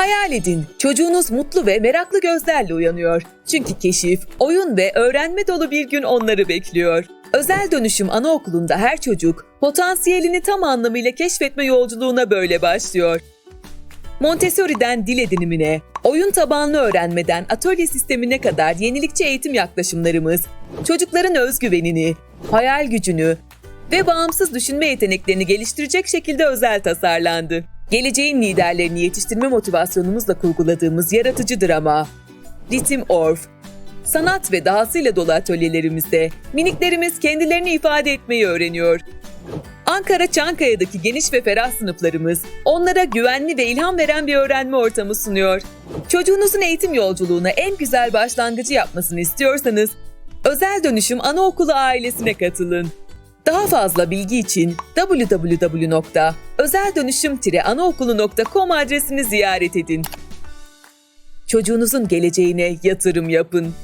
Hayal edin, çocuğunuz mutlu ve meraklı gözlerle uyanıyor. Çünkü keşif, oyun ve öğrenme dolu bir gün onları bekliyor. Özel dönüşüm anaokulunda her çocuk potansiyelini tam anlamıyla keşfetme yolculuğuna böyle başlıyor. Montessori'den dil edinimine, oyun tabanlı öğrenmeden atölye sistemine kadar yenilikçi eğitim yaklaşımlarımız, çocukların özgüvenini, hayal gücünü ve bağımsız düşünme yeteneklerini geliştirecek şekilde özel tasarlandı. Geleceğin liderlerini yetiştirme motivasyonumuzla kurguladığımız yaratıcı drama, Ritim Orf, sanat ve dahasıyla dolu atölyelerimizde miniklerimiz kendilerini ifade etmeyi öğreniyor. Ankara Çankaya'daki geniş ve ferah sınıflarımız onlara güvenli ve ilham veren bir öğrenme ortamı sunuyor. Çocuğunuzun eğitim yolculuğuna en güzel başlangıcı yapmasını istiyorsanız Özel Dönüşüm Anaokulu ailesine katılın. Daha fazla bilgi için www.özeldönüşüm-anaokulu.com adresini ziyaret edin. Çocuğunuzun geleceğine yatırım yapın.